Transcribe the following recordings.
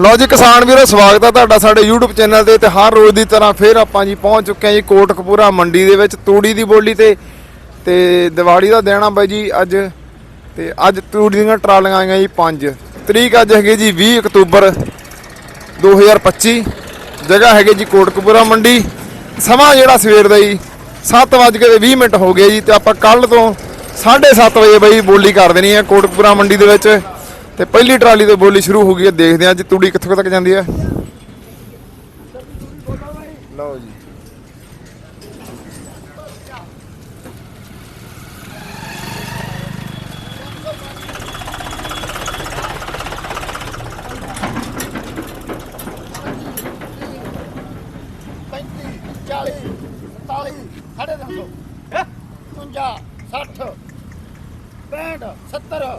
ਲਓ ਜੀ, ਕਿਸਾਨ ਵੀਰੋ, ਸਵਾਗਤ ਹੈ ਤੁਹਾਡਾ ਸਾਡੇ YouTube ਚੈਨਲ ਤੇ ਤੇ ਹਰ ਰੋਜ਼ ਦੀ ਤਰ੍ਹਾਂ ਫੇਰ ਆਪਾਂ ਜੀ ਪਹੁੰਚ ਚੁੱਕੇ ਹਾਂ ਜੀ ਕੋਟਕਪੂਰਾ ਮੰਡੀ ਦੇ ਵਿੱਚ, ਤੂੜੀ ਦੀ ਬੋਲੀ ਤੇ ਤੇ ਦੀਵਾਲੀ ਦਾ ਦਿਨ ਆ ਬਾਈ ਜੀ ਅੱਜ, ਤੇ ਅੱਜ ਤੂੜੀ ਦੀਆਂ ਟਰਾਲੀਆਂ ਆਈਆਂ ਜੀ 5 ਤਰੀਕ ਅੱਜ ਹੈਗੀ ਜੀ 20 ਅਕਤੂਬਰ 2025 ਜਗ੍ਹਾ ਹੈਗੀ ਜੀ ਕੋਟਕਪੂਰਾ ਮੰਡੀ। ਸਮਾਂ ਜਿਹੜਾ ਸਵੇਰ ਦਾ ਜੀ 7:20 ਮਿੰਟ ਹੋ ਗਏ ਜੀ, ਤੇ ਆਪਾਂ ਕੱਲ ਤੋਂ 7:30 ਵਜੇ ਬਾਈ ਬੋਲੀ ਕਰ ਦੇਣੀ ਹੈ ਕੋਟਕਪੂਰਾ ਮੰਡੀ ਦੇ ਵਿੱਚ। ਤੇ ਪਹਿਲੀ ਟਰਾਲੀ ਤੋਂ ਬੋਲੀ ਸ਼ੁਰੂ ਹੋ ਗਈ ਹੈ, ਦੇਖਦੇ ਹਾਂ, ਅੱਜ ਤੂੜੀ ਕਿੱਥੋਂ ਤੱਕ ਜਾਂਦੀ ਹੈ। ਲਓ ਜੀ। ਪੈਂਤੀ, ਚਾਲੀ ਸਾਢੇ ਤਿੰਨ ਸੌ। ਪੰਜਾ 60 65 70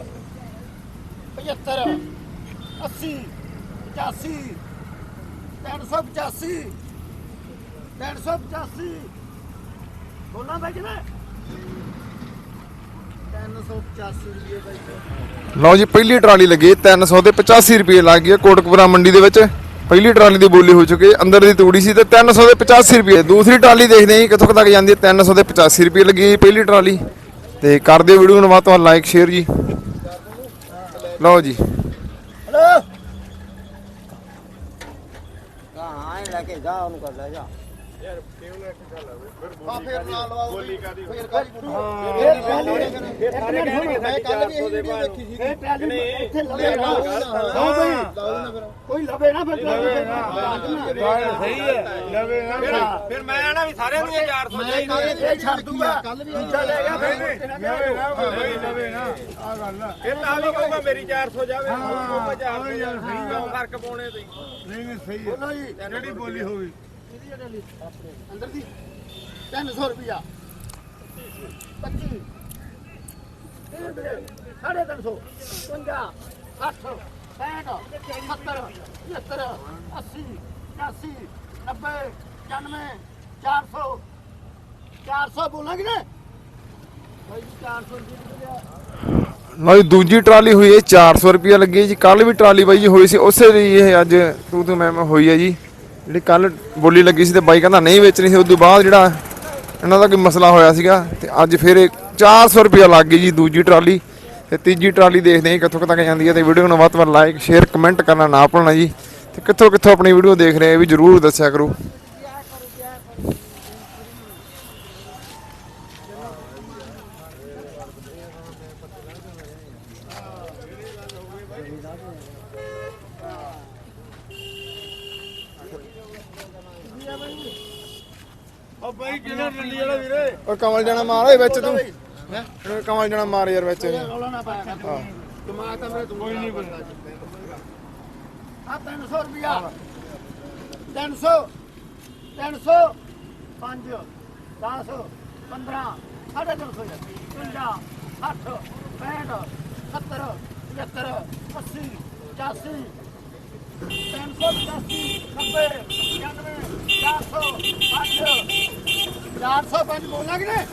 75 80 85 385 385 ਬੋਲਾਂ ਬਾਈ ਕਿਵੇਂ 385 ਰੁਪਏ ਬਾਈ ਲਓ ਜੀ, ਪਹਿਲੀ ਟਰਾਲੀ ਲੱਗੀ 300 ਤੇ 85 ਰੁਪਏ ਲੱਗ ਗਈ ਕੋਟਕਪੁਰਾ ਮੰਡੀ ਦੇ ਵਿੱਚ। ਪਹਿਲੀ ਟਰਾਲੀ ਦੀ ਬੋਲੀ ਹੋ ਚੁੱਕੀ ਅੰਦਰ ਦੀ ਤੂੜੀ ਸੀ ਤੇ 300 ਦੇ 85 ਰੁਪਏ। ਦੂਸਰੀ ਟਰਾਲੀ ਦੇਖਦੇ ਹਾਂ ਜੀ, ਕਿੱਥੋਂ ਤੱਕ ਜਾਂਦੀ ਹੈ। 300 ਦੇ 85 ਰੁਪਏ ਲੱਗੀ ਪਹਿਲੀ ਟਰਾਲੀ। ਤੇ ਕਰ ਦਿਓ ਵੀਡੀਓ ਨੂੰ ਵੱਧ ਤੋਂ ਲਾਈਕ ਸ਼ੇਅਰ ਜੀ। ਲਓ ਜੀ। ਹਲੋ। ਹਾਂ ਲੈ ਕੇ ਜਾ ਉਹਨੂੰ ਕਰ ਲੈ ਜਾ। ਆ ਫੇਰ ਨਾਲ ਲਵਾਓ ਬੋਲੀ ਕਾਦੀ ਫੇਰ ਕਾਦੀ ਫੇਰ ਪਹਿਲੀ ਇੱਕ ਮਿੰਟ ਸੁਣੋ ਮੈਂ ਕੱਲ ਵੀ ਇਹੀ ਵੀਡੀਓ ਦੇਖੀ ਸੀ? ਇਹ ਪਹਿਲੀ ਇੱਥੇ ਲਵੇ ਨਾ ਹਾਂ। ਬਈ ਕੋਈ ਲਵੇ ਨਾ ਫਿਰ ਸਹੀ ਹੈ ਲਵੇ ਨਾ ਫਿਰ ਮੈਂ ਆਣਾ ਵੀ ਸਾਰਿਆਂ ਨੂੰ 400 ਮੈਂ ਕੱਲ ਇਹ ਛੱਡ ਦੂੰਗਾ। ਕੱਲ ਵੀ ਦੂਜਾ ਲੈ ਗਿਆ ਫਿਰ। ਇਹ ਤਾਂ ਵੀ ਕਹੂਗਾ ਮੇਰੀ 400 ਜਾਵੇ। ਕਹੂਗਾ 400 ਜਾਵੇ ਸਹੀ ਕਿਉਂ ਫ਼ਰਕ ਪਾਉਣੇ ਤੁਸੀਂ। ਜਿਹੜੀ ਬੋਲੀ ਹੋਵੇ ਅੰਦਰ ਦੀ। 300 ਰੁਪਿਆ 25 ਸਾਢੇ 300 50 60 65 70 75 80 85 90 95 400 400 ਬੋਲਾਂਗੇ ਨਾ ਭਾਈ 400 ਰੁਪਏ ਲਓ ਦੂਜੀ ਟਰਾਲੀ ਹੋਈ ਹੈ 400 ਰੁਪਏ ਲੱਗੀ ਜੀ। ਕੱਲ ਵੀ ਟਰਾਲੀ ਬਾਈ ਜੀ ਹੋਈ ਸੀ, ਉਸੇ ਲਈ ਇਹ ਅੱਜ ਤੂੰ ਤੂੰ ਮੈਂ ਹੋਈ ਹੈ ਜੀ। ਜਿਹੜੀ ਕੱਲ ਬੋਲੀ ਲੱਗੀ ਸੀ ਤੇ ਬਾਈ ਕਹਿੰਦਾ ਨਹੀਂ ਵੇਚਣੀ ਸੀ ਉਸ ਤੋਂ ਬਾਅਦ ਜਿਹੜਾ ਇਹਨਾਂ ਦਾ ਕੋਈ ਮਸਲਾ ਹੋਇਆ ਸੀਗਾ ਤੇ ਅੱਜ ਫਿਰ ਇਹ 400 ਰੁਪਏ ਲੱਗ ਗਈ ਜੀ ਦੂਜੀ ਟਰਾਲੀ ਤੇ ਤੀਜੀ ਟਰਾਲੀ ਦੇਖਦੇ ਹਾਂ ਕਿੱਥੋਂ ਕੁ ਤੱਕ ਜਾਂਦੀ ਹੈ ਤੇ ਵੀਡੀਓ ਨੂੰ ਵੱਧ ਤੋਂ ਵੱਧ ਲਾਈਕ ਸ਼ੇਅਰ ਕਮੈਂਟ ਕਰਨਾ ਨਾ ਭੁੱਲਣਾ ਜੀ ਤੇ ਕਿੱਥੋਂ ਕਿੱਥੋਂ ਆਪਣੀ ਵੀਡੀਓ ਦੇਖ ਰਹੇ ਆ ਇਹ ਵੀ ਜਰੂਰ ਦੱਸਿਆ ਕਰੋ। ਉਹ ਬਾਈ ਕਿਹੜਾ ਰੰਡੀ ਵਾਲਾ ਵੀਰੇ ਔਰ ਕਮਲ ਜਾਣਾ ਮਾਰ ਓਏ ਵਿੱਚ ਤੂੰ। ਇਹਨੂੰ ਕਮਲ ਜਾਣਾ ਮਾਰ ਯਾਰ ਵਿੱਚ। ਰੌਲਾ ਨਾ ਪਾਇਆ ਕਰ ਦਿਮਾਗ ਤਾਂ ਮੇਰੇ ਕੋਈ ਨਹੀਂ ਬੰਦਾ। ਆ 300 ਰੁਪਿਆ 300 300 5 10 15 ਸਾਢੇ 300 50 60 65 70 75 80 85 405 ਬੋਲਾਂਗੇ ਨੇ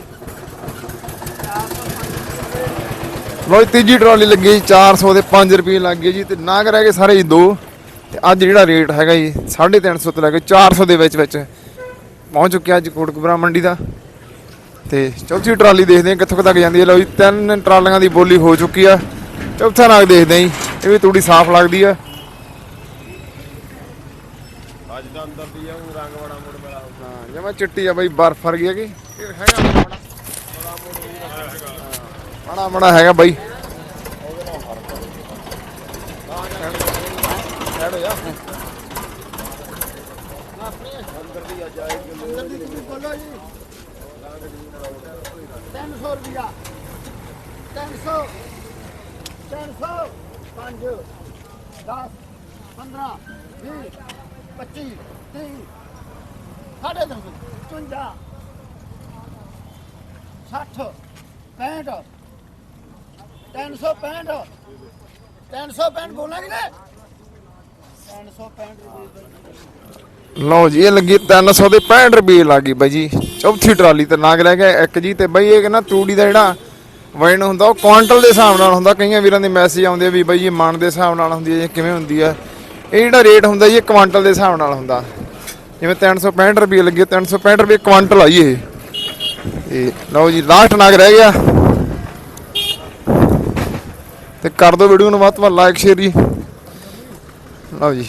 ਲੋ ਤੀਜੀ ਟਰਾਲੀ ਲੱਗੀ ਜੀ 400 ਦੇ 5 ਰੁਪਏ ਲੱਗ ਗਏ ਜੀ, ਤੇ ਨਾਗ ਰਹਿ ਗਏ ਸਾਰੇ ਜੀ ਦੋ। ਤੇ ਅੱਜ ਜਿਹੜਾ ਰੇਟ ਹੈਗਾ ਜੀ 350 ਤੋਂ ਲੈ ਕੇ 400 ਦੇ ਵਿੱਚ ਵਿੱਚ ਪਹੁੰਚ ਚੁੱਕਿਆ ਅੱਜ ਕੋਟਕਪੁਰਾ ਮੰਡੀ ਦਾ। ਤੇ ਚੌਥੀ ਟਰਾਲੀ ਦੇਖਦੇ ਹਾਂ ਕਿੱਥੋਂ ਕੁ ਤੱਕ ਜਾਂਦੀ ਹੈ। ਲੋ ਜੀ, ਤਿੰਨ ਟਰਾਲੀਆਂ ਦੀ ਬੋਲੀ ਹੋ ਚੁੱਕੀ ਆ। ਚੌਥਾ ਨਾਗ ਦੇਖਦੇ ਹਾਂ ਜੀ, ਇਹ ਵੀ ਤੂੜੀ ਸਾਫ਼ ਲੱਗਦੀ ਆ ਅੱਜ ਦਾ ਅੰਦਰ ਦੀ ਆ ਉਹ ਰੰਗ ਬੜਾ ਮੁੜ ਮੇਰਾ ਹਾਂ ਜਮਾ ਚਿੱਟੀ ਆ ਬਾਈ ਬਰਫ ਵਰਗੀ ਹੈਗੀ। ਇਹ ਹੈਗਾ ਮਾੜਾ ਮਾੜਾ ਹੈਗਾ। ਬਾਈ ਅੰਦਰ ਦੀ ਤੁਸੀਂ ਬੋਲੋ ਜੀ 300 ਰੁਪਿਆ 300 300 5 10 15 20 25 30 ਸਾਢੇ 300 55 60 65 365 365 ਬੋਲਾਂਗੇ ਨਾ 365 ਰੁਪਏ ਲਓ ਜੀ, ਇਹ ਲੱਗੀ 300 ਦੇ 65 ਰੁਪਏ ਲੱਗੀ ਬਾਈ ਜੀ। ਚੌਥੀ ਟਰਾਲੀ ਤੇ ਨਾਗ ਲੈ ਗਿਆ ਇੱਕ ਜੀ ਤੇ ਬਾਈ ਇਹ ਕਹਿੰਦਾ ਤੂੜੀ ਦਾ ਜਿਹੜਾ ਵਜਨ ਹੁੰਦਾ, ਉਹ ਕੁਆਂਟਲ ਦੇ ਹਿਸਾਬ ਨਾਲ ਹੁੰਦਾ। ਕਈਆਂ ਵੀਰਾਂ ਦੇ ਮੈਸੇਜ ਆਉਂਦੇ ਵੀ ਬਾਈ ਇਹ ਮਣ ਦੇ ਹਿਸਾਬ ਨਾਲ ਹੁੰਦੀ ਹੈ ਜਾਂ ਕਿਵੇਂ ਹੁੰਦੀ ਹੈ। ਇਹ ਜਿਹੜਾ ਰੇਟ ਹੁੰਦਾ ਜੀ, ਇਹ ਕੁਆਂਟਲ ਦੇ ਹਿਸਾਬ ਨਾਲ ਹੁੰਦਾ। ਜਿਵੇਂ 365 ਰੁਪਏ ਲੱਗੇ 365 ਰੁਪਏ ਕੁਆਂਟਲ ਆਈ ਇਹ। ਤੇ ਲਓ ਜੀ ਲਾਸਟ ਨਾਗ ਰਹਿ ਗਿਆ। ਤੇ ਕਰ ਦਿਓ ਵੀਡੀਓ ਨੂੰ ਵੱਧ ਤੋਂ ਵੱਧ ਲਾਈਕ ਸ਼ੇਅਰ ਜੀ। ਲਓ ਜੀ।